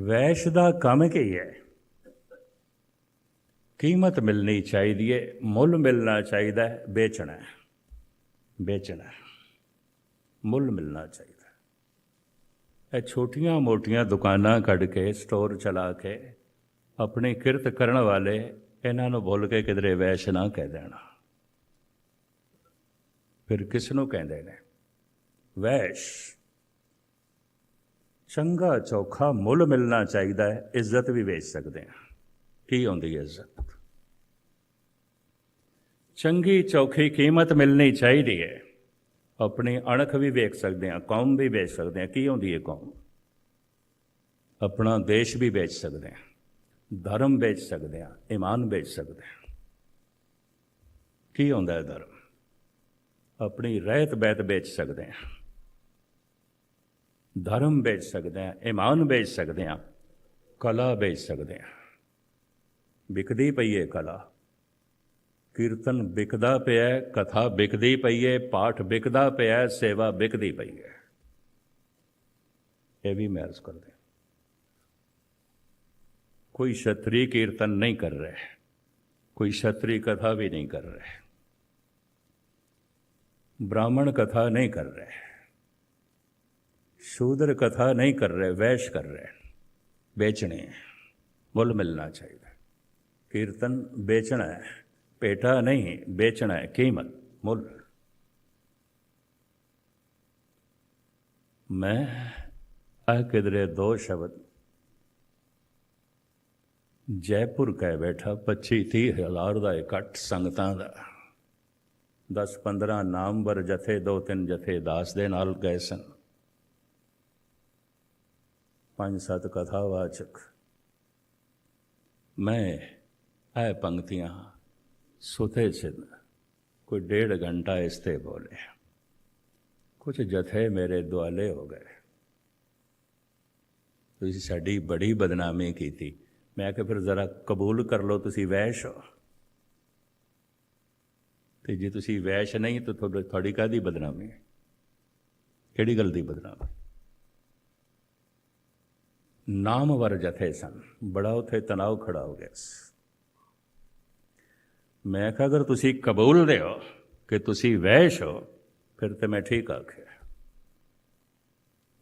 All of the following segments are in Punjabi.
ਵੈਸ਼ ਦਾ ਕੰਮ ਕੀ ਹੈ? ਕੀਮਤ ਮਿਲਣੀ ਚਾਹੀਦੀ ਹੈ, ਮੁੱਲ ਮਿਲਣਾ ਚਾਹੀਦਾ ਹੈ, ਵੇਚਣਾ ਹੈ। ਵੇਚਣਾ ਮੁੱਲ ਮਿਲਣਾ ਚਾਹੀਦਾ ਇਹ ਛੋਟੀਆਂ ਮੋਟੀਆਂ ਦੁਕਾਨਾਂ ਕੱਢ ਕੇ, ਸਟੋਰ ਚਲਾ ਕੇ, ਆਪਣੀ ਕਿਰਤ ਕਰਨ ਵਾਲੇ ਇਹਨਾਂ ਨੂੰ ਭੁੱਲ ਕੇ ਕਿਧਰੇ ਵੈਸ਼ ਨਾ ਕਹਿ ਦੇਣਾ। ਫਿਰ ਕਿਸ ਨੂੰ ਕਹਿੰਦੇ ਨੇ? ਵੈਸ਼ ਚੰਗਾ, ਚੌਖਾ ਮੁੱਲ ਮਿਲਣਾ ਚਾਹੀਦਾ ਹੈ, ਇੱਜ਼ਤ ਵੀ ਵੇਚ ਸਕਦੇ ਹਾਂ। ਕੀ ਹੁੰਦੀ ਹੈ ਇੱਜ਼ਤ? ਚੰਗੀ, ਚੌਖੀ ਕੀਮਤ ਮਿਲਣੀ ਚਾਹੀਦੀ ਹੈ। ਆਪਣੀ ਅਣਖ ਵੀ ਵੇਚ ਸਕਦੇ ਹਾਂ, ਕੌਮ ਵੀ ਵੇਚ ਸਕਦੇ ਹਾਂ। ਕੀ ਹੁੰਦੀ ਹੈ ਕੌਮ? ਆਪਣਾ ਦੇਸ਼ ਵੀ ਵੇਚ ਸਕਦੇ ਹਾਂ, ਧਰਮ ਵੇਚ ਸਕਦੇ ਹਾਂ, ਈਮਾਨ ਵੇਚ ਸਕਦੇ ਹਾਂ। ਕੀ ਹੁੰਦਾ ਹੈ ਧਰਮ? ਆਪਣੀ ਰਹਿਤ ਬੈਤ ਵੇਚ ਸਕਦੇ ਹਾਂ। ਧਰਮ ਵੇਚ ਸਕਦੇ ਹਾਂ ਈਮਾਨ ਵੇਚ ਸਕਦੇ ਹਾਂ ਕਲਾ ਵੇਚ ਸਕਦੇ ਹਾਂ ਵਿਕਦੀ ਪਈ ਹੈ ਕਲਾ ਕੀਰਤਨ ਵਿਕਦਾ ਪਿਆ ਹੈ, ਕਥਾ ਵਿਕਦੀ ਪਈ ਹੈ ਪਾਠ ਵਿਕਦਾ ਪਿਆ ਹੈ, ਸੇਵਾ ਵਿਕਦੀ ਪਈ ਹੈ ਇਹ ਵੀ ਮੈਂ ਅਰਜ਼ ਕਰਦੇ ਕੋਈ ਛਤਰੀ ਕੀਰਤਨ ਨਹੀਂ ਕਰ ਰਿਹਾ ਕੋਈ ਛਤਰੀ ਕਥਾ ਵੀ ਨਹੀਂ ਕਰ ਰਿਹਾ ब्राह्मण कथा नहीं कर रहे शूद्र कथा नहीं कर रहे वैश कर रहे बेचने हैं मुल मिलना चाहिए कीर्तन बेचना है पेटा नहीं बेचना है कीमत मुल मैं आ किधरे दो शब्द ਜੈਪੁਰ ਕਹਿ ਬੈਠਾ 25 30 ਹਜ਼ਾਰ ਦਾ ਇਕੱਠ ਸੰਗਤਾਂ ਦਾ 10 15 ਨਾਮਵਰ ਜਥੇ ਦੋ ਤਿੰਨ ਜਥੇ ਦਾਸ ਦੇ ਨਾਲ ਗਏ ਸਨ ਪੰਜ ਸੱਤ ਕਥਾਵਾਚਕ ਮੈਂ ਇਹ ਪੰਕਤੀਆਂ ਸੁਤੇ ਸਿਨ ਕੋਈ ਡੇਢ ਘੰਟਾ ਇਸ ਤੇ ਬੋਲੇ ਕੁਝ ਜਥੇ ਮੇਰੇ ਦੁਆਲੇ ਹੋ ਗਏ। ਤੁਸੀਂ ਸਾਡੀ ਬੜੀ ਬਦਨਾਮੀ ਕੀਤੀ। ਮੈਂ ਕਿ ਫਿਰ ਜ਼ਰਾ ਕਬੂਲ ਕਰ ਲਓ, ਤੁਸੀਂ ਵੈਸ਼ ਹੋ। ਤੇ ਜੇ ਤੁਸੀਂ ਵੈਸ਼ ਨਹੀਂ, ਤਾਂ ਤੁਹਾਡੀ ਤੁਹਾਡੀ ਕਾਦੀ ਬਦਨਾਮੀ? ਕਿਹੜੀ ਗੱਲ ਦੀ ਬਦਨਾਮੀ? ਨਾਮਵਰ ਜਥੇ ਸਨ। ਬੜਾ ਉਥੇ ਤਣਾਅ ਖੜਾ ਹੋ ਗਿਆ ਮੈਂ ਕਿਹਾ, ਅਗਰ ਤੁਸੀਂ ਕਬੂਲ ਦੇ ਹੋ ਕਿ ਤੁਸੀਂ ਵੈਸ਼ ਹੋ, ਫਿਰ ਤੇ ਮੈਂ ਠੀਕ ਆਖਿਆ।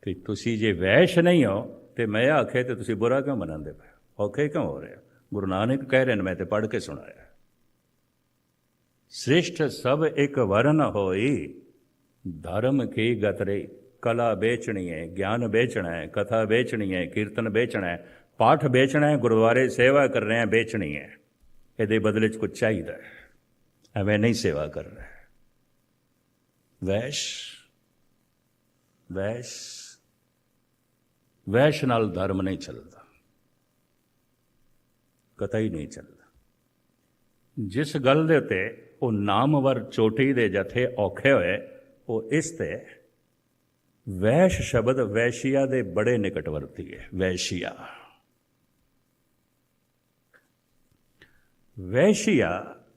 ਕਿ ਤੁਸੀਂ ਜੇ ਵੈਸ਼ ਨਹੀਂ ਹੋ, ਤੇ ਮੈਂ ਆਖਿਆ, ਤੇ ਤੁਸੀਂ ਬੁਰਾ ਕਿਉਂ ਮੰਨਦੇ ਪਏ ਔਖੇ ਕਿਉਂ ਹੋ ਰਹੇ ਗੁਰੂ ਨਾਨਕ ਕਹਿ ਰਹੇ ਨੇ, ਮੈਂ ਤੇ ਪੜ੍ਹ ਕੇ ਸੁਣਾਇਆ। ਸ੍ਰਿਸ਼ਟ ਸਭ ਇੱਕ ਵਰਨ ਹੋਈ, ਧਰਮ ਕੀ ਗਤ ਰਹੀ? कला बेचनी है ज्ञान बेचना है कथा बेचनी है कीर्तन बेचना है पाठ बेचना है गुरुद्वारे सेवा कर रहे हैं बेचनी है ਇਹਦੇ ਬਦਲੇ ਚ ਕੁਝ ਚਾਹੀਦਾ ਹੈ ਐਵੇਂ ਨਹੀਂ ਸੇਵਾ ਕਰ ਰਿਹਾ ਵੈਸ਼ ਵੈਸ਼ ਵੈਸ਼ ਨਾਲ ਧਰਮ ਨਹੀਂ ਚੱਲਦਾ ਕਤਈ ਨਹੀਂ ਚੱਲਦਾ ਜਿਸ ਗੱਲ ਦੇ ਉੱਤੇ ਉਹ ਨਾਮਵਰ ਚੋਟੀ ਦੇ ਜਥੇ ਔਖੇ ਹੋਏ ਉਹ ਇਸ ਤੇ ਵੈਸ਼ ਸ਼ਬਦ ਵੈਸ਼ੀਆ ਦੇ ਬੜੇ ਨਿਕਟਵਰਤੀ ਹੈ ਵੈਸ਼ੀਆ ਵੈਸ਼ੀਆ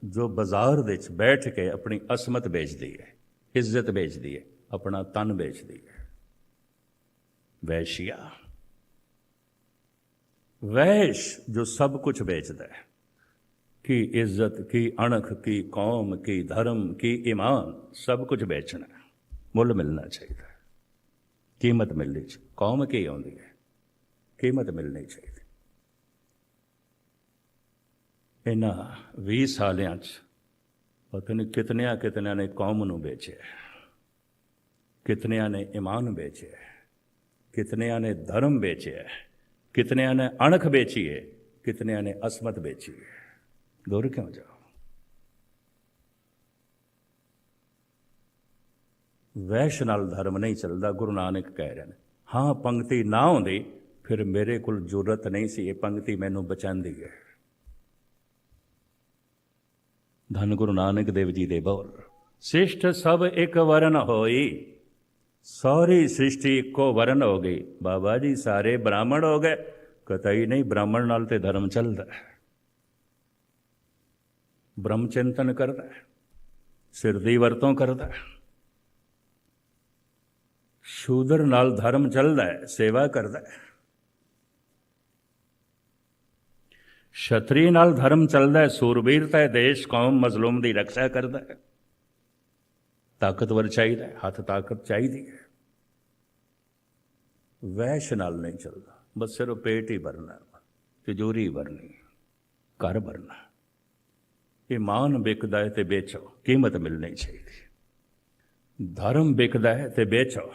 ਜੋ ਬਾਜ਼ਾਰ ਵਿੱਚ ਬੈਠ ਕੇ ਆਪਣੀ ਅਸਮਤ ਵੇਚਦੀ ਹੈ ਇੱਜ਼ਤ ਵੇਚਦੀ ਹੈ ਆਪਣਾ ਤਨ ਵੇਚਦੀ ਹੈ ਵੈਸ਼ੀਆ ਵੈਸ਼ ਜੋ ਸਭ ਕੁਝ ਵੇਚਦਾ ਹੈ की इज्जत की अणख की कौम की धर्म की ईमान सब कुछ बेचना है ਮੁੱਲ ਮਿਲਣਾ ਚਾਹੀਦਾ ਹੈ ਕੀਮਤ ਮਿਲਣੀ ਚਾਹੀਦੀ ਕੌਮ ਕੀ ਆਉਂਦੀ ਹੈ? ਕੀਮਤ ਮਿਲਣੀ ਚਾਹੀਦੀ। ਇਹਨਾਂ 20 ਸਾਲਿਆਂ 'ਚ ਪਤਾ ਨਹੀਂ ਕਿਤਨਿਆਂ ਕਿਤਨਿਆਂ ਨੇ ਕੌਮ ਨੂੰ ਵੇਚਿਆ ਕਿਤਨਿਆਂ ਨੇ ਇਮਾਨ ਵੇਚਿਆ ਕਿਤਨਿਆਂ ਨੇ ਧਰਮ ਵੇਚਿਆ ਕਿਤਨਿਆਂ ਨੇ ਅਣਖ ਵੇਚੀ ਹੈ, ਕਿਤਨਿਆਂ ਨੇ ਅਸਮਤ ਵੇਚੀ ਹੈ। ਦੂਰ ਕਿਉਂ ਜਾਓ? ਵੈਸ਼ ਨਾਲ ਧਰਮ ਨਹੀਂ ਚੱਲਦਾ, ਗੁਰੂ ਨਾਨਕ ਕਹਿ ਰਹੇ ਨੇ। ਹਾਂ, ਪੰਕਤੀ ਨਾ ਹੁੰਦੀ ਫਿਰ ਮੇਰੇ ਕੋਲ ਜ਼ਰੂਰਤ ਨਹੀਂ ਸੀ, ਇਹ ਪੰਕਤੀ ਮੈਨੂੰ ਬਚਾਉਂਦੀ ਹੈ। ਧੰਨ ਗੁਰੂ ਨਾਨਕ ਦੇਵ ਜੀ ਦੇ ਬੋਲ, ਸਿਸ਼ਟ ਸਭ ਇੱਕ ਵਰਨ ਹੋਈ, ਸਾਰੀ ਸ੍ਰਿਸ਼ਟੀ ਇੱਕੋ ਵਰਨ ਹੋ ਗਈ। ਬਾਬਾ ਜੀ ਸਾਰੇ ਬ੍ਰਾਹਮਣ ਹੋ ਗਏ, ਕਤਈ ਨਹੀਂ ਬ੍ਰਾਹਮਣ ਨਾਲ ਤੇ ਧਰਮ ਚੱਲਦਾ। ਬ੍ਰਹਮ ਚਿੰਤਨ ਕਰਦਾ, ਸਿਰ ਦੀ ਵਰਤੋਂ ਕਰਦਾ। ਸ਼ੂਦਰ ਨਾਲ ਧਰਮ ਚੱਲਦਾ ਹੈ, ਸੇਵਾ ਕਰਦਾ ਹੈ। ਛਤਰੀ ਨਾਲ ਧਰਮ ਚੱਲਦਾ ਹੈ ਸੂਰਬੀਰਤਾ ਹੈ ਦੇਸ਼ ਕੌਮ ਮਜ਼ਲੂਮ ਦੀ ਰੱਖਿਆ ਕਰਦਾ ਹੈ। ਤਾਕਤਵਰ ਚਾਹੀਦਾ ਹੈ, ਹੱਥ ਤਾਕਤ ਚਾਹੀਦੀ ਹੈ। ਵੈਸ਼ ਨਾਲ ਨਹੀਂ ਚੱਲਦਾ, ਬਸ ਸਿਰਫ ਪੇਟ ਹੀ ਭਰਨਾ ਤਿਜੋਰੀ ਭਰਨੀ ਘਰ ਭਰਨਾ ਇਮਾਨ ਵਿਕਦਾ ਹੈ ਤੇ ਵੇਚੋ, ਕੀਮਤ ਮਿਲਣੀ ਚਾਹੀਦੀ ਧਰਮ ਵਿਕਦਾ ਹੈ ਤੇ ਵੇਚੋ।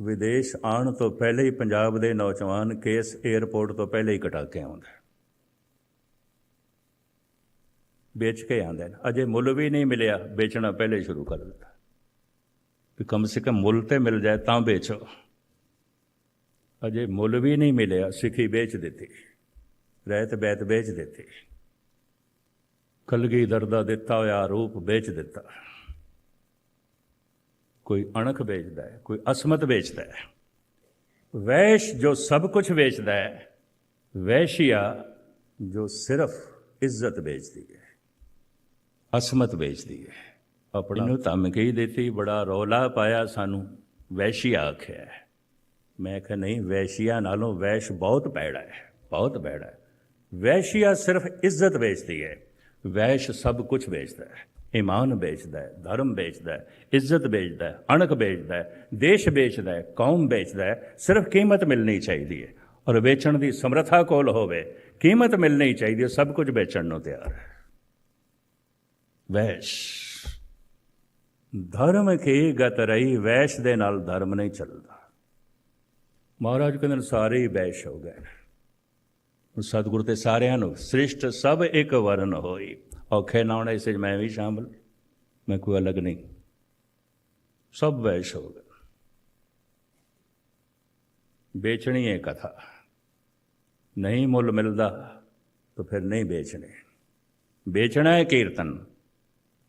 ਵਿਦੇਸ਼ ਆਉਣ ਤੋਂ ਪਹਿਲੇ ਹੀ ਪੰਜਾਬ ਦੇ ਨੌਜਵਾਨ ਕੇਸ 에ਅਰਪੋਰਟ ਤੋਂ ਪਹਿਲੇ ਹੀ ਕਟਾ ਕੇ ਆਉਂਦੇ ਵੇਚ ਕੇ ਆਉਂਦੇ ਨੇ ਅਜੇ ਮੁੱਲ ਵੀ ਨਹੀਂ ਮਿਲਿਆ। ਵੇਚਣਾ ਪਹਿਲੇ ਸ਼ੁਰੂ ਕਰ ਦਿੱਤਾ। ਕਿ ਕਮ ਸੇ ਕਮ ਮੁੱਲ ਤੇ ਮਿਲ ਜਾਏ ਤਾਂ ਵੇਚੋ। ਅਜੇ ਮੁੱਲ ਵੀ ਨਹੀਂ ਮਿਲਿਆ। ਸਿੱਖੀ ਵੇਚ ਦਿੱਤੀ। ਰਹਿਤ ਬੈਤ ਵੇਚ ਦਿੱਤੀ। ਕਲਗੀਧਰ ਦਾ ਦਿੱਤਾ ਹੋਇਆ ਰੂਪ ਵੇਚ ਦਿੱਤਾ। ਕੋਈ ਅਣਖ ਵੇਚਦਾ ਹੈ, ਕੋਈ ਅਸਮਤ ਵੇਚਦਾ ਹੈ। ਵੈਸ਼ ਜੋ ਸਭ ਕੁਝ ਵੇਚਦਾ ਹੈ, ਵੈਸ਼ੀਆ ਜੋ ਸਿਰਫ ਇੱਜ਼ਤ ਵੇਚਦੀ ਹੈ, ਅਸਮਤ ਵੇਚਦੀ ਹੈ। ਆਪਣੀ ਨੂੰ ਧਮਕੀ ਦਿੱਤੀ, ਬੜਾ ਰੌਲਾ ਪਾਇਆ ਸਾਨੂੰ, ਵੈਸ਼ੀਆ ਆਖਿਆ ਮੈਂ ਕਿਹਾ, ਨਹੀਂ, ਵੈਸ਼ੀਆ ਨਾਲੋਂ ਵੈਸ਼ ਬਹੁਤ ਪੈੜਾ ਹੈ, ਬਹੁਤ ਪੈੜਾ ਹੈ। ਵੈਸ਼ੀਆ ਸਿਰਫ ਇੱਜ਼ਤ ਵੇਚਦੀ ਹੈ, ਵੈਸ਼ ਸਭ ਕੁਝ ਵੇਚਦਾ ਹੈ। ਈਮਾਨ ਵੇਚਦਾ ਹੈ, ਧਰਮ ਵੇਚਦਾ ਹੈ, ਇੱਜ਼ਤ ਵੇਚਦਾ ਹੈ, ਅਣਖ ਵੇਚਦਾ ਹੈ, ਦੇਸ਼ ਵੇਚਦਾ ਹੈ, ਕੌਮ ਵੇਚਦਾ ਹੈ, ਸਿਰਫ ਕੀਮਤ ਮਿਲਣੀ ਚਾਹੀਦੀ ਹੈ। ਔਰ ਵੇਚਣ ਦੀ ਸਮਰੱਥਾ ਕੋਲ ਹੋਵੇ, ਕੀਮਤ ਮਿਲਣੀ ਚਾਹੀਦੀ ਹੈ, ਸਭ ਕੁਝ ਵੇਚਣ ਨੂੰ ਤਿਆਰ ਹੈ। ਵੈਸ਼। ਧਰਮ ਕੀ ਗਤ ਰਹੀ, ਵੈਸ਼ ਦੇ ਨਾਲ ਧਰਮ ਨਹੀਂ ਚੱਲਦਾ। ਮਹਾਰਾਜ ਕਹਿੰਦੇ ਸਾਰੇ ਹੀ ਵੈਸ਼ ਹੋ ਗਏ ਨੇ। ਸਤਿਗੁਰ ਤੇ ਸਾਰਿਆਂ ਨੂੰ ਸ੍ਰਿਸ਼ਟ ਸਭ ਇੱਕ ਵਰਨ ਹੋਈ। ਔਖੇ ਨਾ ਹੋਣੇ, ਇਸ 'ਚ ਮੈਂ ਵੀ ਸ਼ਾਮਲ, ਮੈਂ ਕੋਈ ਅਲੱਗ ਨਹੀਂ। ਸਭ ਵੈਸ਼ ਹੋ ਗਏ। ਵੇਚਣੀ ਹੈ ਕਥਾ। ਨਹੀਂ ਮੁੱਲ ਮਿਲਦਾ ਤਾਂ ਫਿਰ ਨਹੀਂ ਵੇਚਣੇ। ਵੇਚਣਾ ਹੈ ਕੀਰਤਨ।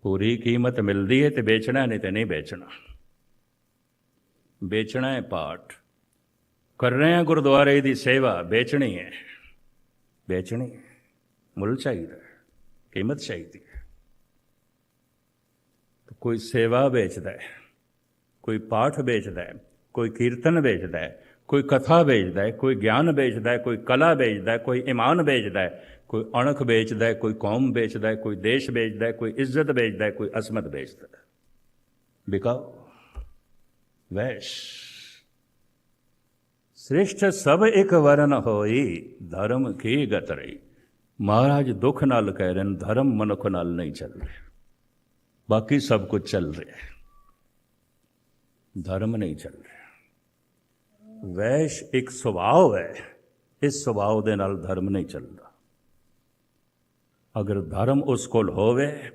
ਪੂਰੀ ਕੀਮਤ ਮਿਲਦੀ ਹੈ ਤੇ ਵੇਚਣਾ ਨਹੀਂ ਤੇ ਨਹੀਂ ਵੇਚਣਾ। ਵੇਚਣਾ ਹੈ ਪਾਠ। ਕਰ ਰਹੇ ਹਾਂ ਗੁਰਦੁਆਰੇ ਦੀ ਸੇਵਾ ਵੇਚਣੀ ਹੈ ਵੇਚਣੀ ਹੈ ਮੁੱਲ ਚਾਹੀਦਾ ਹੈ ਕੀਮਤ ਚਾਹੀਦੀ ਹੈ ਤਾਂ ਕੋਈ ਸੇਵਾ ਵੇਚਦਾ ਹੈ ਕੋਈ ਪਾਠ ਵੇਚਦਾ ਹੈ ਕੋਈ ਕੀਰਤਨ ਵੇਚਦਾ ਹੈ ਕੋਈ ਕਥਾ ਵੇਚਦਾ ਹੈ ਕੋਈ ਗਿਆਨ ਵੇਚਦਾ ਹੈ ਕੋਈ ਕਲਾ ਵੇਚਦਾ ਹੈ ਕੋਈ ਇਮਾਨ ਵੇਚਦਾ ਹੈ ਕੋਈ ਅਣਖ ਵੇਚਦਾ ਹੈ ਕੋਈ ਕੌਮ ਵੇਚਦਾ ਹੈ ਕੋਈ ਦੇਸ਼ ਵੇਚਦਾ ਹੈ ਕੋਈ ਇੱਜ਼ਤ ਵੇਚਦਾ ਹੈ ਕੋਈ ਅਸਮਤ ਵੇਚਦਾ ਹੈ ਬਿਕਾਉ ਵੈਸ਼ ਸ੍ਰਿਸ਼ਟ ਸਭ ਇੱਕ ਵਰਨ ਹੋਈ ਧਰਮ ਕੀ ਗਤ ਰਹੀ ਮਹਾਰਾਜ ਦੁੱਖ ਨਾਲ ਕਹਿ ਰਹੇ ਨੇ, ਧਰਮ ਮਨੁੱਖ ਨਾਲ ਨਹੀਂ ਚੱਲ ਰਿਹਾ। ਬਾਕੀ ਸਭ ਕੁਝ ਚੱਲ ਰਿਹਾ ਹੈ। ਧਰਮ ਨਹੀਂ ਚੱਲ ਰਿਹਾ। ਵੈਸ਼ ਇੱਕ ਸੁਭਾਅ ਹੈ। ਇਸ ਸੁਭਾਅ ਦੇ ਨਾਲ ਧਰਮ ਨਹੀਂ ਚੱਲਦਾ। ਅਗਰ ਧਰਮ ਉਸ ਕੋਲ ਹੋਵੇ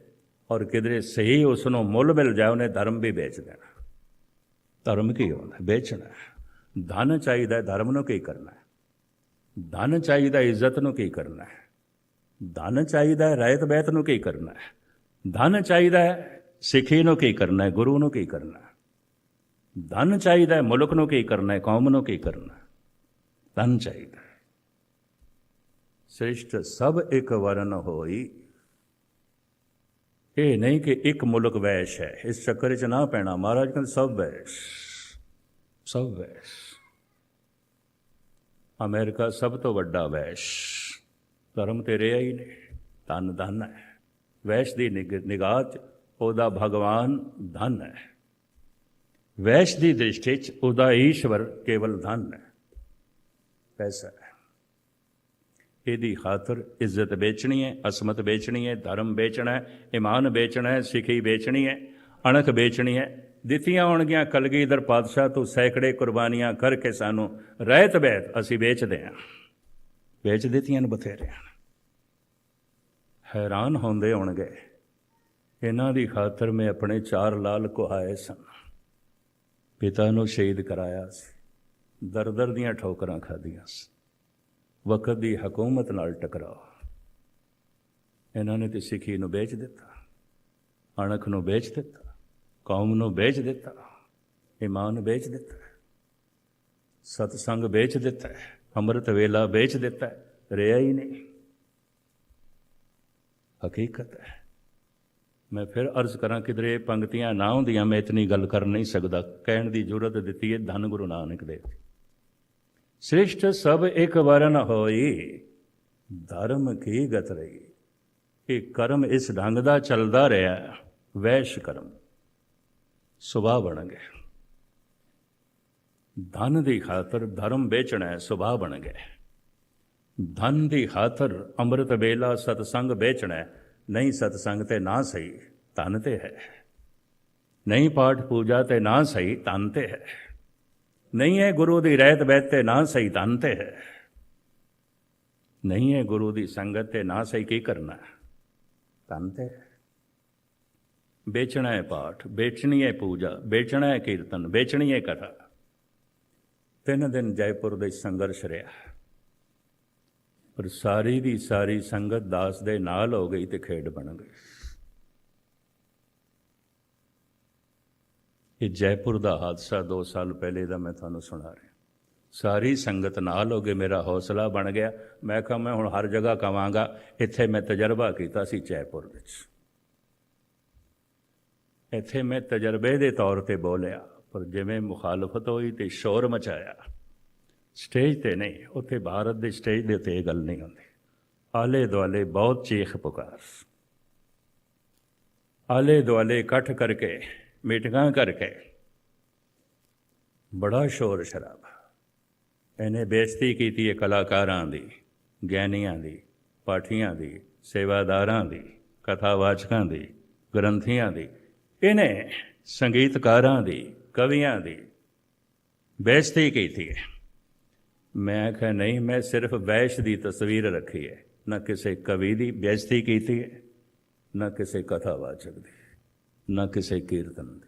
ਔਰ ਕਿਧਰੇ ਸਹੀ ਉਸ ਨੂੰ ਮੁੱਲ ਮਿਲ ਜਾਏ, ਉਹਨੇ ਧਰਮ ਵੀ ਵੇਚ ਦੇਣਾ। ਧਰਮ ਕੀ ਹੁੰਦਾ ਵੇਚਣਾ ਧਨ ਚਾਹੀਦਾ ਧਰਮ ਨੂੰ ਕੀ ਕਰਨਾ ਹੈ? ਧਨ ਚਾਹੀਦਾ, ਇੱਜ਼ਤ ਨੂੰ ਕੀ ਕਰਨਾ ਹੈ? ਧਨ ਚਾਹੀਦਾ ਹੈ, ਰਹਿਤ ਬੈਤ ਨੂੰ ਕੀ ਕਰਨਾ ਹੈ? ਧਨ ਚਾਹੀਦਾ ਹੈ, ਸਿੱਖੀ ਨੂੰ ਕੀ ਕਰਨਾ ਹੈ, ਗੁਰੂ ਨੂੰ ਕੀ ਕਰਨਾ ਹੈ? ਧਨ ਚਾਹੀਦਾ ਹੈ, ਮੁਲਕ ਨੂੰ ਕੀ ਕਰਨਾ ਹੈ, ਕੌਮ ਨੂੰ ਕੀ ਕਰਨਾ ਹੈ? ਧਨ ਚਾਹੀਦਾ ਹੈ। ਸ੍ਰਿਸ਼ਟ ਸਭ ਇੱਕ ਵਰਨ ਹੋਈ। ਇਹ ਨਹੀਂ ਕਿ ਇੱਕ ਮੁਲਕ ਵੈਸ਼ ਹੈ, ਇਸ ਚੱਕਰ 'ਚ ਨਾ ਪੈਣਾ। ਮਹਾਰਾਜ ਕਹਿੰਦੇ, ਸਭ ਵੈਸ਼ ਸਭ ਵੈਸ਼। ਅਮਰੀਕਾ ਸਭ ਤੋਂ ਵੱਡਾ ਵੈਸ਼। ਧਰਮ ਤੇ ਰਿਹਾ ਹੀ ਨਹੀਂ ਧਨ ਧਨ ਹੈ। ਵੈਸ਼ ਦੀ ਨਿਗ- ਨਿਗਾਹ 'ਚ ਉਹਦਾ ਭਗਵਾਨ ਧਨ ਹੈ। ਵੈਸ਼ ਦੀ ਦ੍ਰਿਸ਼ਟੀ 'ਚ ਉਹਦਾ ਈਸ਼ਵਰ ਕੇਵਲ ਧਨ ਹੈ। ਪੈਸਾ ਹੈ। ਇਹਦੀ ਖਾਤਰ ਇੱਜ਼ਤ ਵੇਚਣੀ ਹੈ, ਅਸਮਤ ਵੇਚਣੀ ਹੈ, ਧਰਮ ਵੇਚਣਾ ਹੈ, ਇਮਾਨ ਵੇਚਣਾ ਹੈ, ਸਿੱਖੀ ਵੇਚਣੀ ਹੈ, ਅਣਖ ਵੇਚਣੀ ਹੈ। ਦਿੱਤੀਆਂ ਹੋਣਗੀਆਂ ਕਲਗੀਧਰ ਪਾਤਸ਼ਾਹ ਤੋਂ ਸੈਂਕੜੇ ਕੁਰਬਾਨੀਆਂ ਕਰਕੇ ਸਾਨੂੰ ਰਹਿਤ ਬੈਤ ਅਸੀਂ ਵੇਚਦੇ ਹਾਂ। ਵੇਚ ਦਿੱਤੀਆਂ ਨੇ ਬਥੇਰਿਆਂ ਨੇ। ਹੈਰਾਨ ਹੁੰਦੇ ਹੋਣਗੇ। ਇਹਨਾਂ ਦੀ ਖਾਤਰ ਮੈਂ ਆਪਣੇ ਚਾਰ ਲਾਲ ਕੁਹਾਏ ਸਨ। ਪਿਤਾ ਨੂੰ ਸ਼ਹੀਦ ਕਰਾਇਆ ਸੀ। ਦਰ ਦਰ ਦੀਆਂ ਠੋਕਰਾਂ ਖਾਧੀਆਂ ਸੀ। ਵਕਤ ਦੀ ਹਕੂਮਤ ਨਾਲ ਟਕਰਾਓ ਇਹਨਾਂ ਨੇ ਤੇ ਸਿੱਖੀ ਨੂੰ ਵੇਚ ਦਿੱਤਾ। ਅਣਖ ਨੂੰ ਵੇਚ ਦਿੱਤਾ। ਕੌਮ ਨੂੰ ਵੇਚ ਦਿੱਤਾ। ਇਮਾਨ ਵੇਚ ਦਿੱਤਾ। ਸਤਸੰਗ ਵੇਚ ਦਿੱਤਾ। ਅੰਮ੍ਰਿਤ ਵੇਲਾ ਵੇਚ ਦਿੱਤਾ ਰਿਹਾ ਹੀ ਨਹੀਂ। ਹਕੀਕਤ ਹੈ। ਮੈਂ ਫਿਰ ਅਰਜ਼ ਕਰਾਂ, ਕਿਧਰੇ ਇਹ ਪੰਕਤੀਆਂ ਨਾ ਹੁੰਦੀਆਂ, ਮੈਂ ਇਤਨੀ ਗੱਲ ਕਰ ਨਹੀਂ ਸਕਦਾ। ਕਹਿਣ ਦੀ ਜ਼ਰੂਰਤ ਦਿੱਤੀ ਹੈ, ਧੰਨ ਗੁਰੂ ਨਾਨਕ ਦੇਵ ਜੀ। ਸ੍ਰਿਸ਼ਟ ਸਭ ਇੱਕ ਵਰਨ ਹੋਈ, ਧਰਮ ਕੀ ਗਤ ਰਹੀ? ਇਹ ਕਰਮ ਇਸ ਢੰਗ ਦਾ ਚੱਲਦਾ ਰਿਹਾ, ਵੈਸ਼ ਕਰਮ। ਸੁਭਾਅ ਬਣ ਗਿਆ ਧਨ ਦੀ ਖਾਤਰ ਧਰਮ ਵੇਚਣਾ ਹੈ, ਸੁਭਾਅ ਬਣ ਗਏ। ਧਨ ਦੀ ਖਾਤਰ ਅੰਮ੍ਰਿਤ ਵੇਲਾ ਸਤਸੰਗ ਵੇਚਣਾ ਨਹੀਂ ਸਤਸੰਗ ਤੇ ਨਾ ਸਹੀ ਧਨ ਤੇ ਹੈ। ਨਹੀਂ ਪਾਠ ਪੂਜਾ ਤੇ ਨਾ ਸਹੀ ਧਨ ਤੇ ਹੈ। ਨਹੀਂ ਹੈ ਗੁਰੂ ਦੀ ਰਹਿਤ ਬੈਤ ਤੇ ਨਾ ਸਹੀ ਧਨ ਤੇ ਹੈ। ਨਹੀਂ ਹੈ ਗੁਰੂ ਦੀ ਸੰਗਤ ਤੇ ਨਾ ਸਹੀ ਕੀ ਕਰਨਾ? ਹੈ? ਧਨ ਤੇ ਹੈ। ਵੇਚਣਾ ਹੈ ਪਾਠ ਵੇਚਣੀ ਹੈ ਪੂਜਾ ਵੇਚਣਾ ਹੈ ਕੀਰਤਨ ਵੇਚਣੀ ਹੈ ਕਥਾ। ਤਿੰਨ ਦਿਨ ਜੈਪੁਰ ਦੇ ਸੰਘਰਸ਼ ਰਿਹਾ। ਪਰ ਸਾਰੀ ਦੀ ਸਾਰੀ ਸੰਗਤ ਦਾਸ ਦੇ ਨਾਲ ਹੋ ਗਈ ਤੇ ਖੇਡ ਬਣ ਗਈ। ਇਹ ਜੈਪੁਰ ਦਾ ਹਾਦਸਾ 2 ਸਾਲ ਪਹਿਲੇ ਦਾ ਮੈਂ ਤੁਹਾਨੂੰ ਸੁਣਾ ਰਿਹਾ। ਸਾਰੀ ਸੰਗਤ ਨਾਲ ਹੋ ਗਏ ਮੇਰਾ ਹੌਸਲਾ ਬਣ ਗਿਆ। ਮੈਂ ਕਿਹਾ, ਮੈਂ ਹੁਣ ਹਰ ਜਗ੍ਹਾ ਕਵਾਂਗਾ। ਇੱਥੇ ਮੈਂ ਤਜਰਬਾ ਕੀਤਾ ਸੀ ਜੈਪੁਰ ਵਿੱਚ। ਇੱਥੇ ਮੈਂ ਤਜਰਬੇ ਦੇ ਤੌਰ ਤੇ ਬੋਲਿਆ। ਪਰ ਜਿਵੇਂ ਮੁਖਾਲਫਤ ਹੋਈ ਤੇ ਸ਼ੋਰ ਮਚਾਇਆ। ਸਟੇਜ ਤੇ ਨਹੀਂ, ਉੱਥੇ ਭਾਰਤ ਦੇ ਸਟੇਜ ਦੇ ਉੱਤੇ ਇਹ ਗੱਲ ਨਹੀਂ ਹੁੰਦੀ। ਆਲੇ ਦੁਆਲੇ ਬਹੁਤ ਚੀਖ ਪੁਕਾਰ। ਆਲੇ ਦੁਆਲੇ ਇਕੱਠ ਕਰਕੇ, ਮੀਟਿੰਗਾਂ ਕਰਕੇ। ਬੜਾ ਸ਼ੋਰ ਸ਼ਰਾਬਾ। ਇਹਨੇ ਬੇਇੱਜ਼ਤੀ ਕੀਤੀ ਹੈ ਕਲਾਕਾਰਾਂ ਦੀ ਗਿਆਨੀਆਂ ਦੀ, ਪਾਠੀਆਂ ਦੀ, ਸੇਵਾਦਾਰਾਂ ਦੀ, ਕਥਾਵਾਚਕਾਂ ਦੀ, ਗ੍ਰੰਥੀਆਂ ਦੀ। ਇਹਨੇ ਸੰਗੀਤਕਾਰਾਂ ਦੀ ਕਵੀਆਂ ਦੀ ਬੇਇੱਜ਼ਤੀ ਕੀਤੀ ਹੈ। ਮੈਂ ਆਖਿਆ, ਨਹੀਂ, ਮੈਂ ਸਿਰਫ ਵੈਸ਼ ਦੀ ਤਸਵੀਰ ਰੱਖੀ ਹੈ। ਨਾ ਕਿਸੇ ਕਵੀ ਦੀ ਬੇਇੱਜ਼ਤੀ ਕੀਤੀ ਹੈ, ਨਾ ਕਿਸੇ ਕਥਾਵਾਚਕ ਦੀ, ਨਾ ਕਿਸੇ ਕੀਰਤਨ ਦੀ,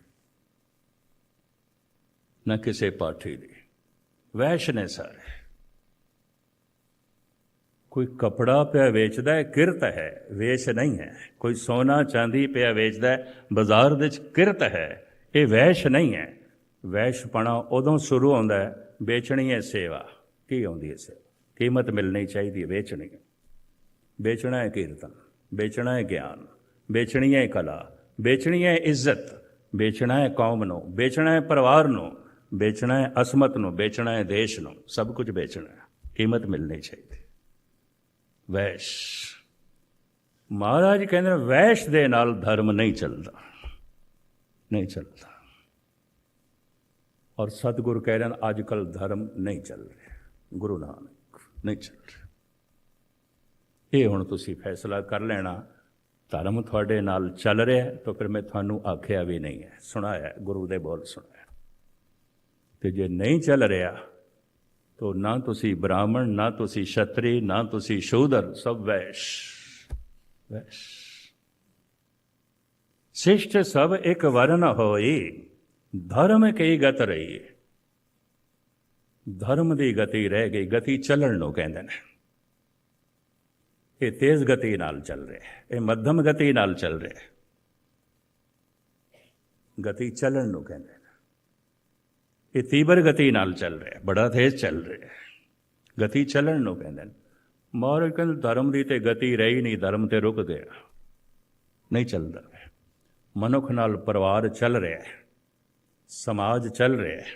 ਨਾ ਕਿਸੇ ਪਾਠੀ ਦੀ। ਵੈਸ਼ ਨੇ ਸਾਰੇ। ਕੋਈ ਕਪੜਾ ਪਿਆ ਵੇਚਦਾ ਹੈ, ਕਿਰਤ ਹੈ। ਵੇਸ਼ ਨਹੀਂ ਹੈ। ਕੋਈ ਸੋਨਾ ਚਾਂਦੀ ਪਿਆ ਵੇਚਦਾ ਹੈ, ਬਾਜ਼ਾਰ ਵਿੱਚ ਕਿਰਤ ਹੈ। ਇਹ ਵੈਸ਼ ਨਹੀਂ ਹੈ। ਵੈਸ਼ਪਣਾ ਉਦੋਂ ਸ਼ੁਰੂ ਹੁੰਦਾ ਹੈ ਵੇਚਣੀ ਹੈ ਸੇਵਾ। ਕੀ ਆਉਂਦੀ ਹੈ ਸੇਵਾ? ਕੀਮਤ ਮਿਲਣੀ ਚਾਹੀਦੀ ਹੈ ਵੇਚਣੀ ਹੈ। ਵੇਚਣਾ ਹੈ ਕੀਰਤਨ ਵੇਚਣਾ ਹੈ ਗਿਆਨ ਵੇਚਣੀ ਹੈ ਕਲਾ ਵੇਚਣੀ ਹੈ ਇੱਜ਼ਤ ਵੇਚਣਾ ਹੈ ਕੌਮ ਨੂੰ ਵੇਚਣਾ ਹੈ ਪਰਿਵਾਰ ਨੂੰ ਵੇਚਣਾ ਹੈ ਅਸਮਤ ਨੂੰ ਵੇਚਣਾ ਹੈ ਦੇਸ਼ ਨੂੰ ਸਭ ਕੁਝ ਵੇਚਣਾ ਹੈ। ਕੀਮਤ ਮਿਲਣੀ ਚਾਹੀਦੀ ਵੈਸ਼। ਮਹਾਰਾਜ ਕਹਿੰਦੇ ਨੇ, ਵੈਸ਼ ਦੇ ਨਾਲ ਧਰਮ ਨਹੀਂ ਚੱਲਦਾ। ਨਹੀਂ ਚੱਲਦਾ। ਔਰ ਸਤਿਗੁਰ ਕਹਿ ਰਹੇ ਨੇ ਅੱਜ ਕੱਲ ਧਰਮ ਨਹੀਂ ਚੱਲ ਰਿਹਾ। ਗੁਰੂ ਨਾਨਕ ਨਹੀਂ ਚੱਲ ਰਿਹਾ। ਇਹ ਹੁਣ ਤੁਸੀਂ ਫੈਸਲਾ ਕਰ ਲੈਣਾ, ਧਰਮ ਤੁਹਾਡੇ ਨਾਲ ਚੱਲ ਰਿਹਾ ਤਾਂ ਫਿਰ ਮੈਂ ਤੁਹਾਨੂੰ ਆਖਿਆ ਵੀ ਨਹੀਂ ਹੈ। ਸੁਣਾਇਆ, ਗੁਰੂ ਦੇ ਬੋਲ ਸੁਣਾਇਆ। ਤੇ ਜੇ ਨਹੀਂ ਚੱਲ ਰਿਹਾ, ਤਾਂ ਨਾ ਤੁਸੀਂ ਬ੍ਰਾਹਮਣ, ਨਾ ਤੁਸੀਂ ਛਤਰੀ, ਨਾ ਤੁਸੀਂ ਸ਼ੂਦਰ, ਸਭ ਵੈਸ਼। ਵੈਸ਼। ਸਿਸ਼ਟ ਸਭ ਇੱਕ ਵਰਨ ਹੋਈ ਧਰਮ ਕਈ ਗਤ ਰਹੀ ਧਰਮ ਦੀ ਗਤੀ ਰਹਿ ਗਈ ਗਤੀ ਚੱਲਣ ਨੂੰ ਕਹਿੰਦੇ ਨੇ ਇਹ ਤੇਜ਼ ਗਤੀ ਨਾਲ ਚੱਲ ਰਿਹਾ ਹੈ ਇਹ ਮੱਧਮ ਗਤੀ ਨਾਲ ਚੱਲ ਰਿਹਾ ਹੈ ਗਤੀ ਚੱਲਣ ਨੂੰ ਕਹਿੰਦੇ ਨੇ ਇਹ ਤੀਬਰ ਗਤੀ ਨਾਲ ਚੱਲ ਰਿਹਾ ਹੈ ਬੜਾ ਤੇਜ਼ ਚੱਲ ਰਿਹਾ ਹੈ ਗਤੀ ਚੱਲਣ ਨੂੰ ਕਹਿੰਦੇ ਨੇ ਮਹਾਰਾਜ ਕਹਿੰਦੇ ਧਰਮ ਦੀ ਤੇ ਗਤੀ ਰਹੀ ਨਹੀਂ ਧਰਮ ਤੇ ਰੁਕ ਗਿਆ ਨਹੀਂ ਚੱਲਦਾ ਮਨੁੱਖ ਨਾਲ ਪਰਿਵਾਰ ਚੱਲ ਰਿਹਾ ਹੈ, ਸਮਾਜ ਚੱਲ ਰਿਹਾ ਹੈ,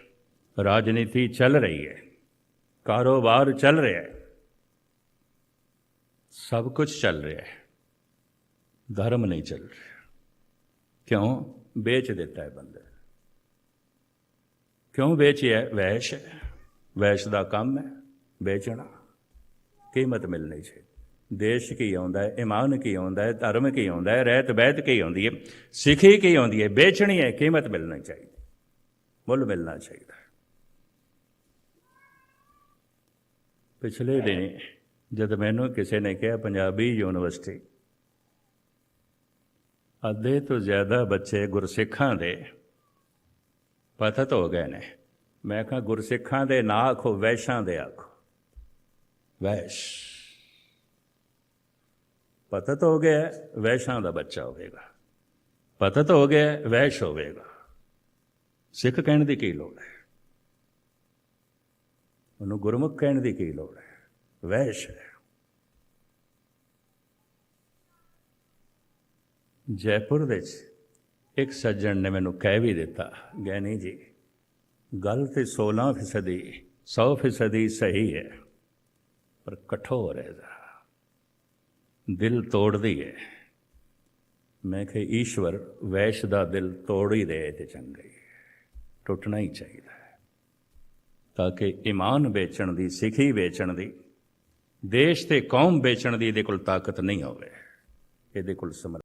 ਰਾਜਨੀਤੀ ਚੱਲ ਰਹੀ ਹੈ, ਕਾਰੋਬਾਰ ਚੱਲ ਰਿਹਾ ਹੈ, ਸਭ ਕੁਝ ਚੱਲ ਰਿਹਾ ਹੈ। ਧਰਮ ਨਹੀਂ ਚੱਲ ਰਿਹਾ। ਕਿਉਂ? ਵੇਚ ਦਿੱਤਾ ਹੈ ਬੰਦੇ ਕਿਉਂ ਵੇਚਿਆ ਵੈਸ਼ ਹੈ। ਵੈਸ਼ ਦਾ ਕੰਮ ਹੈ। ਵੇਚਣਾ। ਕੀਮਤ ਮਿਲਣੀ ਚਾਹੀਦੀ। ਦੇਸ਼ ਕੀ ਆਉਂਦਾ ਹੈ, ਇਮਾਨ ਕੀ ਆਉਂਦਾ ਹੈ, ਧਰਮ ਕੀ ਆਉਂਦਾ ਹੈ, ਰਹਿਤ ਬੈਤ ਕੀ ਆਉਂਦੀ ਹੈ, ਸਿੱਖੀ ਕੀ ਆਉਂਦੀ ਹੈ, ਵੇਚਣੀ ਹੈ, ਕੀਮਤ ਮਿਲਣੀ ਚਾਹੀਦੀ ਮੁੱਲ ਮਿਲਣਾ ਚਾਹੀਦਾ ਪਿਛਲੇ ਦਿਨ ਜਦ ਮੈਨੂੰ ਕਿਸੇ ਨੇ ਕਿਹਾ, ਪੰਜਾਬੀ ਯੂਨੀਵਰਸਿਟੀ, ਅੱਧੇ ਤੋਂ ਜ਼ਿਆਦਾ ਬੱਚੇ ਗੁਰਸਿੱਖਾਂ ਦੇ ਪਤਤ ਹੋ ਗਏ ਨੇ। ਮੈਂ ਕਿਹਾ, ਗੁਰਸਿੱਖਾਂ ਦੇ ਨਾ ਆਖੋ, ਵੈਸ਼ਾਂ ਦੇ ਆਖੋ। ਵੈਸ਼। ਪਤਤ ਹੋ ਗਿਆ ਵੈਸ਼ਾਂ ਦਾ ਬੱਚਾ ਹੋਵੇਗਾ ਪਤਤ ਹੋ ਗਿਆ ਵੈਸ਼ ਹੋਵੇਗਾ ਸਿੱਖ ਕਹਿਣ ਦੀ ਕੀ ਲੋੜ ਹੈ ਉਹਨੂੰ ਗੁਰਮੁਖ ਕਹਿਣ ਦੀ ਕੀ ਲੋੜ ਹੈ ਵੈਸ਼ ਹੈ ਜੈਪੁਰ ਵਿੱਚ ਇੱਕ ਸੱਜਣ ਨੇ ਮੈਨੂੰ ਕਹਿ ਵੀ ਦਿੱਤਾ ਗਿਆਨੀ ਜੀ ਗੱਲ ਤੇ 16 ਫੀਸਦੀ 100 ਫੀਸਦੀ ਸਹੀ ਹੈ ਪਰ ਕਠੋਰ ਹੈ ਜ਼ਰਾ ਦਿਲ ਤੋੜਦੀ ਹੈ ਮੈਂ ਕਿ ਈਸ਼ਵਰ, ਵੈਸ਼ ਦਾ ਦਿਲ ਤੋੜ ਹੀ ਦੇ ਤੇ ਚੰਗਾ ਹੀ ਟੁੱਟਣਾ ਹੀ ਚਾਹੀਦਾ ਹੈ। ਤਾਂ ਕਿ ਈਮਾਨ ਵੇਚਣ ਦੀ, ਸਿੱਖੀ ਵੇਚਣ ਦੀ, ਦੇਸ਼ ਤੇ ਕੌਮ ਵੇਚਣ ਦੀ ਇਹਦੇ ਕੋਲ ਤਾਕਤ ਨਹੀਂ ਹੋਵੇ। ਇਹਦੇ ਕੋਲ ਸਮਰ